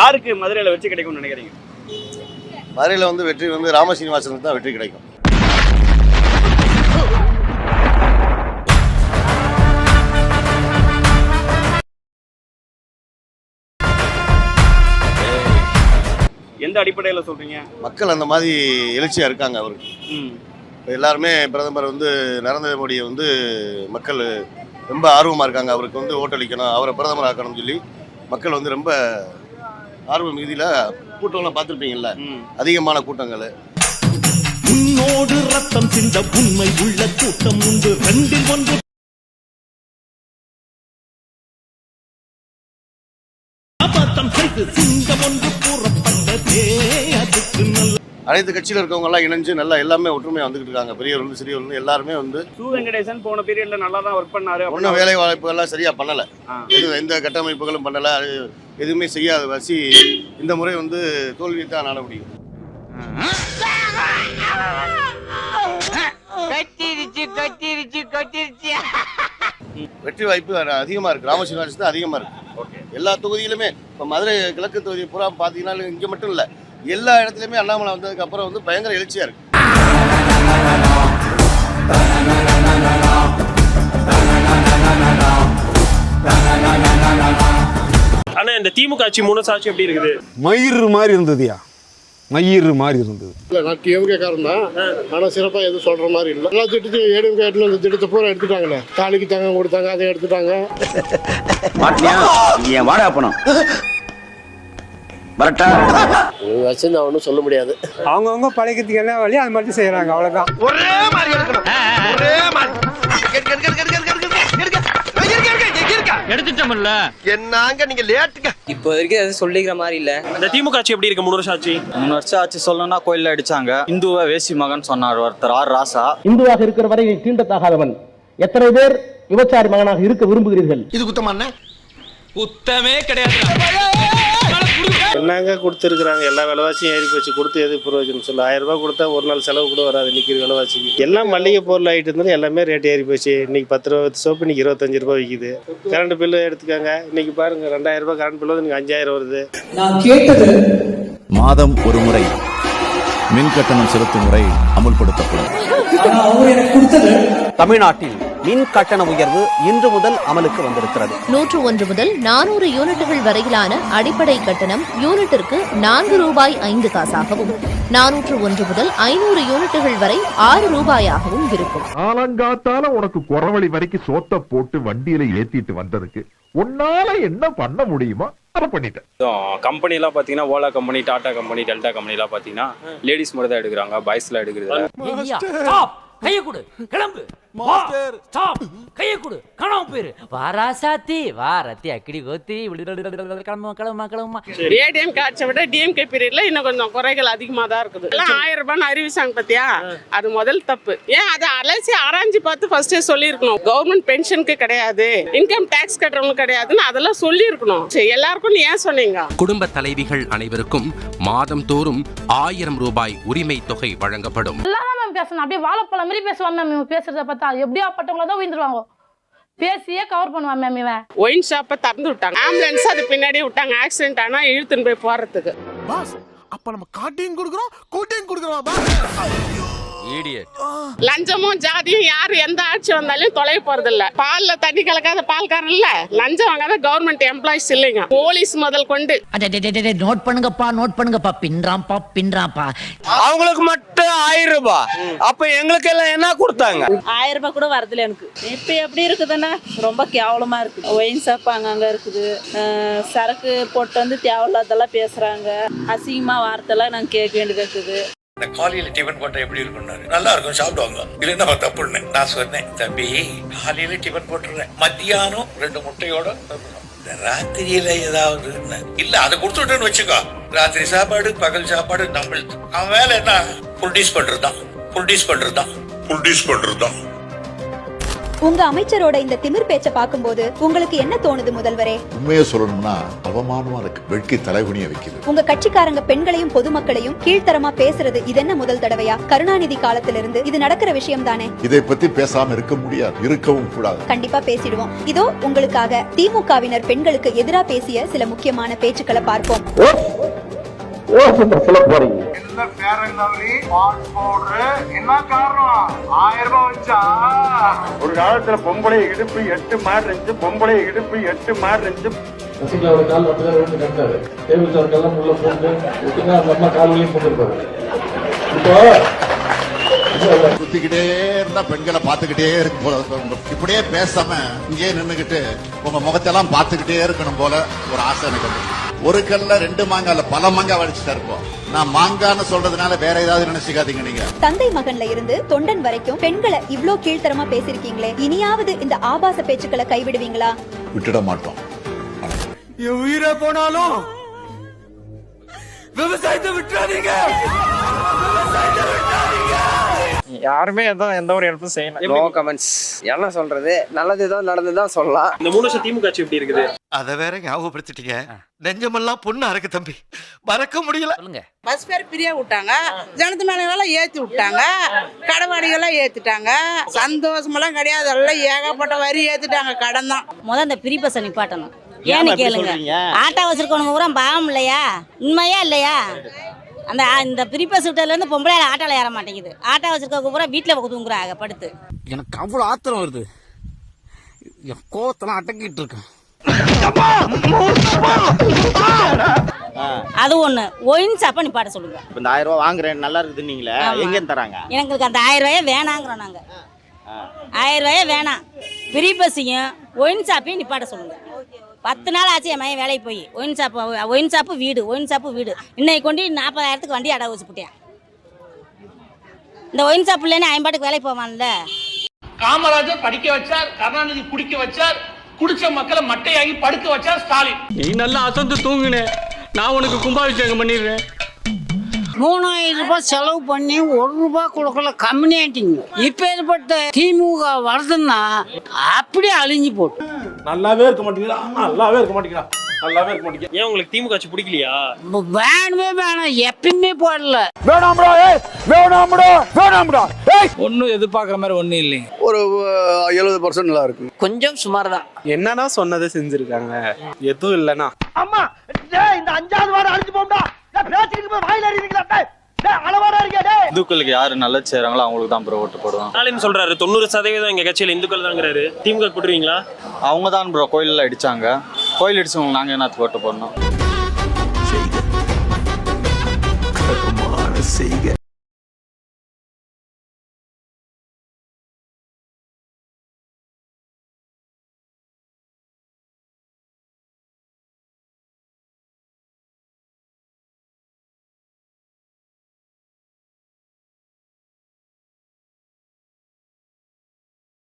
யாருக்கு மதுரையில வெற்றி கிடைக்கும்னு நினைக்கிறீங்க? மதுரையில் வந்து வெற்றி வந்து ராமசீனிவாசனுக்கு தான் வெற்றி கிடைக்கும். எந்த அடிப்படையில சொல்றீங்க? மக்கள் அந்த மாதிரி எழுச்சியாக இருக்காங்க அவருக்கு. இப்போ எல்லாருமே பிரதமர் வந்து நரேந்திர மோடியை வந்து மக்கள் ரொம்ப ஆர்வமாக இருக்காங்க. அவருக்கு வந்து ஓட்டளிக்கணும் அவரை பிரதமர் ஆக்கணும்னு சொல்லி மக்கள் வந்து ரொம்ப ஆர்வ மிகுதியில் கூட்டம்லாம் பார்த்துருப்பீங்கல்ல? அதிகமான கூட்டங்கள். உன்னோடு ரத்தம் சிந்த உண்மை உள்ள கூட்டம் உண்டு. ரெண்டில் ஒன்று அபத்தம் செய்து சிங்கம் ஒன்று கூறப்பட்டதே அதுக்கு நல்ல அனைத்து கட்சியில் இருக்கவங்க எல்லாம் இணைஞ்சு நல்லா எல்லாமே ஒற்றுமையாக வந்துகிட்டு இருக்காங்க. பெரியவர் வந்து சிறியவர் வந்து எல்லாருமே வந்து சு. வெங்கடேசன் போன பீரியட்ல நல்லா தான் ஒர்க் பண்ணாரு ஒன்றும் வேலை வாய்ப்புகள்லாம் சரியாக பண்ணலை. எதுவும் எந்த கட்டமைப்புகளும் பண்ணலை. அது எதுவுமே செய்யாத வசி இந்த முறை வந்து தோல்வியை தான் நாட முடியும். கட்டிருச்சு கட்டிருச்சு கட்டிருச்சு. வெற்றி வாய்ப்பு அதிகமாக இருக்குது ராமசீனிவாசன் தான் அதிகமாக இருக்குது ஓகே. எல்லா தொகுதியிலுமே இப்போ மதுரை கிழக்கு தொகுதி பூரா பார்த்தீங்கன்னா இங்கே மட்டும் இல்லை. எல்லா இடத்துலையுமே அண்ணாமலை வந்ததுக்கு அப்புறம் வந்து பயங்கர எழுச்சியாக இருக்கு. ஆனா இந்த திமுக ஆட்சி மூணு சாட்சி எப்படி இருக்குது? மயிறு மாதிரி இருந்ததுயா? மயிறு மாதிரி இருந்தது. இல்லை நான் டிஎம்கே காரன் தான். ஆனால் சிறப்பாக எதுவும் சொல்கிற மாதிரி இல்லை. எல்லா திட்டத்தையும் ஏடிஎம்கே இடத்துல இந்த திட்டத்தை பூரா எடுத்துட்டாங்களே. தாலிக்கு தங்கம் கொடுத்தாங்க அதை எடுத்துட்டாங்க. மாட்டியா என் வாடகை பணம் வரட்டா. வச்சு நான் ஒன்றும் சொல்ல முடியாது. அவங்கவுங்க பழைக்கிறதுக்கு என்ன வழி? அது மட்டும் செய்யறாங்க அவ்வளவுதான். ஒரே மாதிரி ஒரே மாதிரி. எடுத்துட்டோம்ல என்னங்க நீங்க லேட்டுங்க இப்போ வரைக்கும் எதுவும் சொல்லிக்கிற மாதிரி இல்ல. இந்த திமுக ஆட்சி எப்படி இருக்கு? மூணு வருஷம் ஆட்சி மூணு வருஷம் ஆச்சு. சொல்லணும்னா கோயில்ல அடிச்சாங்க. இந்துவை வேசி மகன் சொன்னார் ஒருத்தர் ஆர் ராசா. இந்துவாக இருக்கிற வரை தீண்டத்தகாதவன். எத்தனை பேர் விபச்சாரி மகனாக இருக்க விரும்புகிறீர்கள்? இது குத்தமா குத்தமே கிடையாது. என்னங்க கொடுத்துருக்குறாங்க? எல்லா விலைவாசியும் ஏறி போச்சு. கொடுத்து எது பிரயோஜனம்? சொல்ல. ஆயிரம் ரூபாய் கொடுத்தா ஒரு நாள் செலவு கூட வராது நிற்கிற விலைவாசிக்கு. எல்லாம் மளிகை பொருள் ஆகிட்டு இருந்தாலும் எல்லாமே ரேட் ஏறி போச்சு. இன்னைக்கு பத்து ரூபா சோப்பு இன்னைக்கு இருபத்தஞ்சு ரூபாய் விற்கிது கரண்ட் பில்லு எடுத்துக்கோங்க. இன்னைக்கு பாருங்க ரெண்டாயிரம் ரூபாய் கரண்ட் பில்லு வந்து இன்னைக்கு அஞ்சாயிரம் வருது. மாதம் ஒரு முறை மின் கட்டணம் செலுத்தும் முறை அமுல்படுத்தப்படும். தமிழ்நாட்டில் மின் கட்டண உயர்வு இன்று முதல் அமலுக்கு வந்திருக்கிறது. நூற்று ஒன்று முதல் நானூறு யூனிட்டுகள் வரையிலான அடிப்படை கட்டணம் யூனிட்டிற்கு நான்கு ரூபாய் ஐந்து காசாகவும் நானூற்று ஒன்று முதல் ஐநூறு யூனிட்டுகள் வரை ஆறு ரூபாயாகவும் இருக்கும். ஆலங்காத்தால உனக்கு குறவழி வரைக்கும் சோத்த போட்டு வண்டியில ஏத்திட்டு வந்ததுக்கு உன்னால என்ன பண்ண முடியுமோ அதை பண்ணிட்டேன் கம்பெனி எல்லாம் பாத்தீங்கன்னா Ola company Tata company Delta company எல்லாம் பாத்தீங்கன்னா லேடிஸ் மட்டும் தான் எடுக்கிறாங்க பாய்ஸ்ல எடுக்கிறது கைய கொடு கிளம்பு. மாஸ்டர். ஸ்டாப். கைய கொடு. காணாம போயிரு. வாரா சாத்தி வாரத்தி அக்கடி கோத்தி கிளம்புமா கிளம்புமா கிளம்புமா. ஏடிஎம் காட்சை விட டிஎம்கே பீரியட்ல இன்னும் கொஞ்சம் குறைகள் அதிகமா தான் இருக்குது. எல்லாம் ஆயிரம் ரூபான்னு அறிவிச்சாங்க பாத்தியா? அது முதல் தப்பு. ஏன் அதை அலசி ஆராய்ஞ்சு பார்த்து ஃபர்ஸ்டே சொல்லியிருக்கணும். கவர்மெண்ட் பென்ஷனுக்கு கிடையாது. இன்கம் டேக்ஸ் கட்டுறவங்களுக்கு கிடையாதுன்னு அதெல்லாம் சொல்லியிருக்கணும். சரி, எல்லாருக்கும் ஏன் சொன்னீங்க? குடும்ப தலைவிகள் அனைவருக்கும் மாதம் தோறும் ஆயிரம் ரூபாய் உரிமை தொகை வழங்கப்படும். மேம் பேசணும். அப்படியே வாழைப்பழம் மாதிரி பேசுவான் மேம் இவன். பேசுறத பார்த்தா எப்படியா பட்டவங்கள தான் விழுந்துருவாங்க பேசியே கவர் பண்ணுவான் மேம் இவன். ஒயின் ஷாப்பை திறந்து விட்டாங்க. ஆம்புலன்ஸ் அது பின்னாடியே விட்டாங்க. ஆக்சிடென்ட் ஆனா இழுத்துன்னு போய் போறதுக்கு. பாஸ் அப்ப நம்ம காட்டையும் கொடுக்குறோம் கூட்டையும் கொடுக்குறோம் லஞ்சமும் ஜாதியும் யாரு எந்த ஆட்சி வந்தாலும் தொலைய போறது இல்ல பால்ல தண்ணி கலக்காத பால்காரன் இல்ல. லஞ்சம் வாங்காத கவர்மெண்ட் எம்ப்ளாயிஸ் இல்லைங்க. போலீஸ் முதல் கொண்டு. நோட் பண்ணுங்கப்பா நோட் பண்ணுங்கப்பா. பின்றாம்பா பின்றாம்பா அவங்களுக்கு மட்டும் ஆயிரம் ரூபாய். அப்ப எங்களுக்கு எல்லாம் என்ன கொடுத்தாங்க? ஆயிரம் ரூபாய் கூட வரதுல எனக்கு. இப்ப எப்படி இருக்குதுன்னா ரொம்ப கேவலமா இருக்கு. ஒயின் ஷாப் அங்கங்க இருக்குது. சரக்கு போட்டு வந்து தேவையில்லாதெல்லாம் பேசுறாங்க. அசிங்கமா வார்த்தைலாம் நாங்க கேட்க வேண்டியது இருக்குது. இந்த காலையில டிஃபன் போட்டா எப்படி இருக்கும்னாரு நல்லா இருக்கும் சாப்பிடுவாங்க. இல்ல என்ன தப்புன்னு? நான் சொன்னேன் தம்பி காலையில டிஃபன் போட்டுறேன் மத்தியானம் ரெண்டு முட்டையோட இந்த ராத்திரியில ஏதாவது இல்ல அதை கொடுத்து வச்சுக்கோ. ராத்திரி சாப்பாடு பகல் சாப்பாடு நம்மளுக்கு அவன் வேலை என்ன? ப்ரொடியூஸ் பண்றதுதான். ப்ரொடியூஸ் பண்றதுதான். ப்ரொடியூஸ் பண்றதுதான். உங்க அமைச்சரோட இந்த திமிர் பேச்ச பாக்கும்போது உங்களுக்கு என்ன தோணுது முதல்வரே? உண்மையை சொல்லணும்னா அவமானமா இருக்கு வெட்கி தலைகுனிய வைக்குது உங்க கட்சிக்காரங்க பெண்களையும் பொதுமக்களையும் கீழ்த்தரமா பேசுறது இது என்ன முதல் தடவையா? கருணாநிதி காலத்திலிருந்து இது நடக்கிற விஷயம் தானே? இதை பத்தி பேசாம இருக்க முடியாது இருக்கவும் கூடாது. கண்டிப்பா பேசிடுவோம். இதோ உங்களுக்காக திமுகவினர் பெண்களுக்கு எதிரா பேசிய சில முக்கியமான பேச்சுக்களை பார்ப்போம். சொல்ல போறீங்க. என்ன காரணம்? ஆயிரம் ரூபாய் வச்சா ஒரு காலத்துல பொம்பளை இடுப்பு எட்டு மாடு இருந்துச்சு பொம்பளை இடுப்பு எட்டு மாடு இருந்துச்சு. சசிகலாவோட கால் மட்டும் விழுந்து எல்லாம் உள்ள போட்டு விட்டுங்க அந்த அம்மா கால் வழியும் போட்டுருப்பாரு. இப்போ சுத்திக்கிட்டே இருந்தா பெண்களை பாத்துக்கிட்டே இருக்கும் போல. இப்படியே பேசாம இங்கேயே நின்னுகிட்டு உங்க முகத்தெல்லாம் பாத்துக்கிட்டே இருக்கணும் போல ஒரு ஆசை எனக்கு. ஒரு கல்ல ரெண்டு மாங்காய் இல்ல பல மாங்காய் வடிச்சுட்டு இருப்போம் நான் மாங்கான்னு சொல்றதுனால வேற ஏதாவது நினைச்சுக்காதீங்க நீங்க. தந்தை மகன்ல இருந்து தொண்டன் வரைக்கும் பெண்களை இவ்ளோ கீழ்த்தரமா பேசிருக்கீங்களே இனியாவது இந்த ஆபாச பேச்சுக்களை கைவிடுவீங்களா? விட்டுட மாட்டோம். என் உயிரை போனாலும் விவசாயத்தை விட்டுறாதீங்க! யாருமே எந்த எந்த ஒரு ஹெல்ப்பும் செய்யணும் நோ கமெண்ட்ஸ் என்ன சொல்றது? நல்லது ஏதோ நடந்துதான் சொல்லலாம். இந்த மூணு வருஷம் திமுக ஆட்சி எப்படி இருக்குது? அத வேற ஞாபகப்படுத்திட்டீங்க. நெஞ்சமெல்லாம் பொண்ணா இருக்கு தம்பி. மறக்க முடியல. சொல்லுங்க. பஸ் பேர் பிரியா விட்டாங்க. ஜனத்து மேலாம் ஏற்றி விட்டாங்க. கடவாடிகள்லாம் ஏற்றிட்டாங்க சந்தோஷமெல்லாம் கிடையாது. எல்லாம் ஏகப்பட்ட வரி ஏற்றிட்டாங்க கடன் தான். முத அந்த பிரி பஸ் நிப்பாட்டணும். ஏன்னு கேளுங்க. ஆட்டோ வச்சிருக்கவங்க பூரா பாவம் இல்லையா? உண்மையா இல்லையா? அந்த இந்த பிரி பஸ் விட்டதுல இருந்து பொம்பளை ஆட்டோல ஏற மாட்டேங்குது. ஆட்டோ வச்சிருக்கவங்க பூரா வீட்டுல தூங்குறாங்க படுத்து. எனக்கு அவ்வளோ ஆத்திரம் வருது. என் கோவத்தெல்லாம் அடக்கிட்டு இருக்கேன். அது ஒண்ணு. ஒயின் சாப்பா நிப்பாட்ட சொல்லுங்க. இந்த ஆயிரம் ரூபாய் வாங்குறேன் நல்லா இருக்குது நீங்களே ஆமா. எங்க தராங்க? எங்களுக்கு அந்த ஆயிரம் ரூபாயே வேணாங்கிறோம் நாங்க. ஆயிரம் ரூபாயே வேணாம். பிரி பஸ்ஸையும் ஒயின் ஷாப்பையும் நிப்பாட்ட சொல்லுங்க. பத்து நாள் ஆச்சு என் மகன் வேலைக்கு போய். ஒயின் ஷாப் ஒயின் ஷாப்பு வீடு ஒயின் ஷாப்பு வீடு. இன்னைக்கு கொண்டு நாற்பதாயிரத்துக்கு வண்டி அடகு வச்சு போட்டேன் இந்த ஒயின் ஷாப் இல்லைன்னு ஐம்பாட்டுக்கு வேலைக்கு போவான்ல. காமராஜர் படிக்க வச்சார் கருணாநிதி குடிக்க வச்சார் குடிச்ச மக்களை மட்டையாகி படுக்க வச்சார் ஸ்டாலின். நீ நல்லா அசந்து தூங்குனே. நான் உனக்கு கும்பாபிஷேகம் பண்ணிடுறேன். மூணாயிரம் ரூபாய் செலவு பண்ணி ஒரு ரூபாய் கொடுக்கல கம்யூனிட்டிங்க இப்போ ஏற்பட்ட திமுக வருதுன்னா அப்படியே அழிஞ்சு போட்டு. நல்லாவே இருக்க மாட்டீங்களா நல்லாவே இருக்க மாட்டீங்களா நல்லாவே இருக்க மாட்டீங்க ஏன் உங்களுக்கு திமுக ஆட்சி பிடிக்கலையா? வேணுமே வேணாம் எப்பயுமே போடல. வேணாம்டா ஏய் வேணாம்டா வேணாம்டா ஏய். ஒன்றும் எதிர்பார்க்குற மாதிரி ஒன்றும் இல்லைங்க. ஒரு எழுபது பர்சன்ட் நல்லா இருக்கு கொஞ்சம் சுமார் தான் என்னன்னா சொன்னதை செஞ்சிருக்காங்க? எதுவும் இல்லைன்னா அம்மா டேய் இந்த அஞ்சாவது வாரம் அழிஞ்சு போம்டா. இந்துக்களுக்கு யாரு நல்லது செய்றாங்களோ அவங்களுக்கு தான் ப்ரோ ஓட்டு போடுவோம் ஸ்டாலின் சொல்றாரு தொண்ணூறு சதவீதம் எங்க கட்சியில இந்துக்கள் தாங்கிறாரு. திமுக போட்டுருவீங்களா? அவங்க தான் ப்ரோ கோயிலில் அடிச்சாங்க. கோயில் அடிச்சவங்க நாங்கள் என்னத்துக்கு ஓட்டு போடணும்? செய்க.